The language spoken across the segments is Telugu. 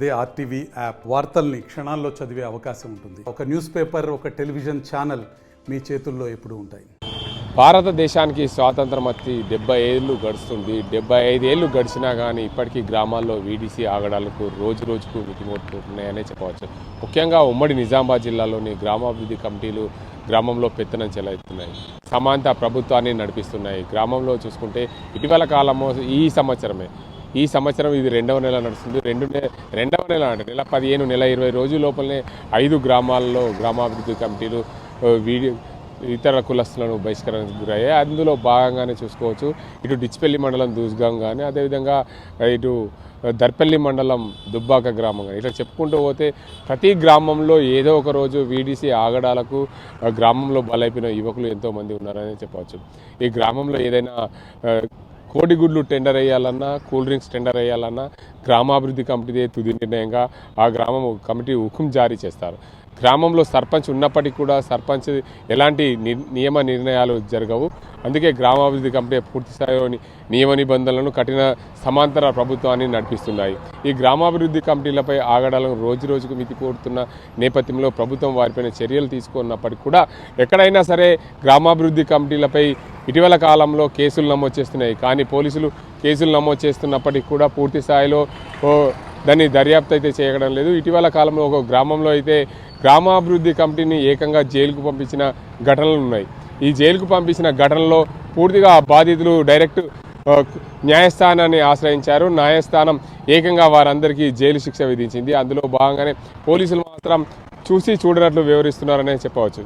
అదే ఆర్టీవీ యాప్ వార్తల్ని క్షణాల్లో చదివే అవకాశం ఉంటుంది. ఒక న్యూస్ పేపర్ ఒక టెలివిజన్ ఛానల్ మీ చేతుల్లో ఎప్పుడు ఉంటాయి. భారతదేశానికి స్వాతంత్రం వచ్చి డెబ్బై ఏళ్ళు గడుస్తుంది. డెబ్బై ఐదేళ్ళు గడిచినా కానీ ఇప్పటికీ గ్రామాల్లో వీడీసీ ఆగడాలకు రోజు రోజుకు ఉన్నాయనే చెప్పవచ్చు. ముఖ్యంగా ఉమ్మడి నిజామాబాద్ జిల్లాలోని గ్రామాభివృద్ధి కమిటీలు గ్రామంలో పెత్తనం చెలవుతున్నాయి సమాంత ప్రభుత్వాన్ని నడిపిస్తున్నాయి. గ్రామంలో చూసుకుంటే ఇటీవల కాలము ఈ సంవత్సరమే ఈ సంవత్సరం ఇది రెండవ నెల నడుస్తుంది. రెండు నెల రెండవ నెల అంటే నెల పదిహేను నెల ఇరవై రోజుల లోపలనే ఐదు గ్రామాల్లో గ్రామాభివృద్ధి కమిటీలు వీడియో ఇతర కులస్తులను బహిష్కరణకు గురయ్యాయి. అందులో భాగంగానే చూసుకోవచ్చు. ఇటు డిచ్పల్లి మండలం దూస్గాం కానీ అదేవిధంగా ఇటు దర్పల్లి మండలం దుబ్బాక గ్రామం కానీ ఇట్లా చెప్పుకుంటూ పోతే ప్రతి గ్రామంలో ఏదో ఒక రోజు వీడీసీ ఆగడాలకు గ్రామంలో బలైపోయిన యువకులు ఎంతోమంది ఉన్నారని చెప్పవచ్చు. ఈ గ్రామంలో ఏదైనా కోడిగుడ్లు టెండర్ వేయాలన్నా కూల్ డ్రింక్స్ టెండర్ వేయాలన్నా గ్రామాభివృద్ధి కమిటీదే తుది నిర్ణయంగా ఆ గ్రామం కమిటీ హుకుం జారీ చేస్తారు. గ్రామంలో సర్పంచ్ ఉన్నప్పటికీ కూడా సర్పంచ్ ఎలాంటి ని- నియమ నిర్ణయాలు జరగవు. అందుకే గ్రామాభివృద్ధి కమిటీ పూర్తి స్థాయిలో నియమ నిబంధనలను కఠిన సమాంతర ప్రభుత్వాన్ని నడిపిస్తున్నాయి. ఈ గ్రామాభివృద్ధి కమిటీలపై ఆగడాలను రోజు రోజుకు మితిపోతున్న నేపథ్యంలో ప్రభుత్వం వారిపైన చర్యలు తీసుకున్నప్పటికీ కూడా ఎక్కడైనా సరే గ్రామాభివృద్ధి కమిటీలపై ఇటీవల కాలంలో కేసులు నమోదు చేస్తున్నాయి. కానీ పోలీసులు కేసులు నమోదు చేస్తున్నప్పటికీ కూడా పూర్తి స్థాయిలో దాన్ని దర్యాప్తు అయితే చేయడం లేదు. ఇటీవల కాలంలో ఒక గ్రామంలో అయితే గ్రామాభివృద్ధి కమిటీని ఏకంగా జైలుకు పంపించిన ఘటనలు ఉన్నాయి. ఈ జైలుకు పంపించిన ఘటనలో పూర్తిగా బాధితులు డైరెక్ట్ న్యాయస్థానాన్ని ఆశ్రయించారు. న్యాయస్థానం ఏకంగా వారందరికీ జైలు శిక్ష విధించింది. అందులో భాగంగానే పోలీసులు మాత్రం చూసి చూడనట్లు వివరిస్తున్నారనే చెప్పవచ్చు.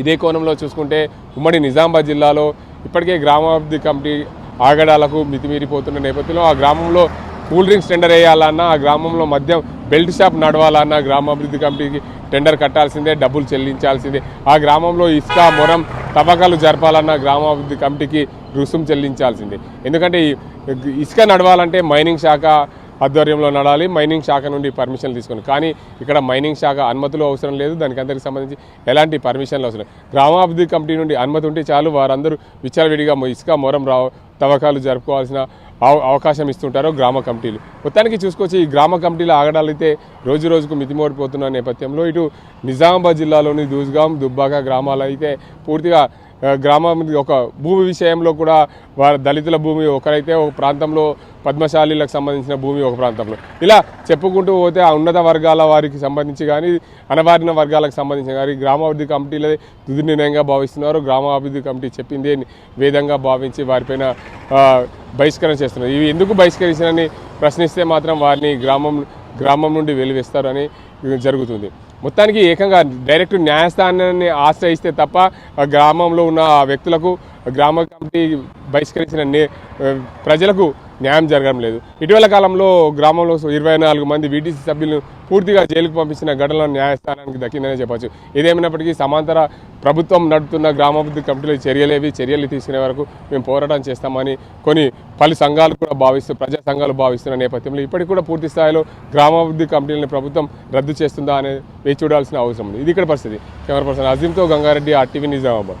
ఇదే కోణంలో చూసుకుంటే ఉమ్మడి నిజామాబాద్ జిల్లాలో ఇప్పటికే గ్రామాభివృద్ధి కమిటీ ఆగడాలకు మితిమీరిపోతున్న నేపథ్యంలో ఆ గ్రామంలో కూల్ డ్రింక్స్ టెండర్ వేయాలన్నా ఆ గ్రామంలో మద్యం బెల్ట్ షాప్ నడవాలన్నా గ్రామాభివృద్ధి కమిటీకి టెండర్ కట్టాల్సిందే డబ్బులు చెల్లించాల్సిందే. ఆ గ్రామంలో ఇసుక మొరం తవ్వకాలు జరపాలన్నా గ్రామాభివృద్ధి కమిటీకి రుసుము చెల్లించాల్సిందే. ఎందుకంటే ఇసుక నడవాలంటే మైనింగ్ శాఖ ఆధ్వర్యంలో నడాలి. మైనింగ్ శాఖ నుండి పర్మిషన్ తీసుకుని. కానీ ఇక్కడ మైనింగ్ శాఖ అనుమతులు అవసరం లేదు. దానికి అందరికి సంబంధించి ఎలాంటి పర్మిషన్లు అవసరం గ్రామాభివృద్ధి కమిటీ నుండి అనుమతి ఉంటే చాలు. వారందరూ విచ్చలవిడిగా ఇసుక మొరం రావు తవ్వకాలు జరుపుకోవాల్సిన అవ- అవకాశం ఇస్తుంటారో గ్రామ కమిటీలు. మొత్తానికి చూసుకొచ్చి ఈ గ్రామ కమిటీల ఆగడాలు అయితే రోజు రోజుకు మితిమోడిపోతున్న నేపథ్యంలో ఇటు నిజామాబాద్ జిల్లాలోని దూజ్గాం దుబ్బాక గ్రామాలు అయితే పూర్తిగా గ్రామం ఒక భూమి విషయంలో కూడా వారి దళితుల భూమి ఒకరైతే ఒక ప్రాంతంలో పద్మశాలీలకు సంబంధించిన భూమి ఒక ప్రాంతంలో. ఇలా చెప్పుకుంటూ పోతే ఆ ఉన్నత వర్గాల వారికి సంబంధించి కానీ అనవారిన వర్గాలకు సంబంధించిన కానీ గ్రామాభివృద్ధి కమిటీలే తుది నిర్ణయంగా భావిస్తున్నారు. గ్రామాభివృద్ధి కమిటీ చెప్పిందే వేదంగా భావించి వారిపైన బహిష్కరణ చేస్తున్నారు. ఇవి ఎందుకు బహిష్కరించారని ప్రశ్నిస్తే మాత్రం వారిని గ్రామం గ్రామం నుండి వెలివేస్తారని జరుగుతుంది. మొత్తానికి ఏకంగా డైరెక్ట్ న్యాయస్థానాన్ని ఆశ్రయిస్తే తప్ప గ్రామంలో ఉన్న ఆ వ్యక్తులకు గ్రామ కమిటీ బహిష్కరించిన నే ప్రజలకు న్యాయం జరగడం లేదు. ఇటీవల కాలంలో గ్రామంలో ఇరవై నాలుగు మంది వీటీసీ సభ్యులను పూర్తిగా జైలుకు పంపించిన ఘటన న్యాయస్థానానికి దక్కిందనే చెప్పచ్చు. ఇదేమైనప్పటికీ సమాంతర ప్రభుత్వం నడుపుతున్న గ్రామాభివృద్ధి కమిటీల చర్యలేవి చర్యలు తీసుకునే వరకు మేము పోరాటం చేస్తామని కొన్ని పలు సంఘాలు కూడా భావిస్తూ ప్రజా సంఘాలు భావిస్తున్న నేపథ్యంలో ఇప్పటికి కూడా పూర్తి స్థాయిలో గ్రామాభివృద్ధి కమిటీలను ప్రభుత్వం రద్దు చేస్తుందా అనేది వేచి చూడాల్సిన అవసరం ఉంది. ఇది ఇక్కడ పరిస్థితి. కెమెరా పర్సన్ అజీంతో గంగారెడ్డి ఆర్టీవీ నిజామాబాద్.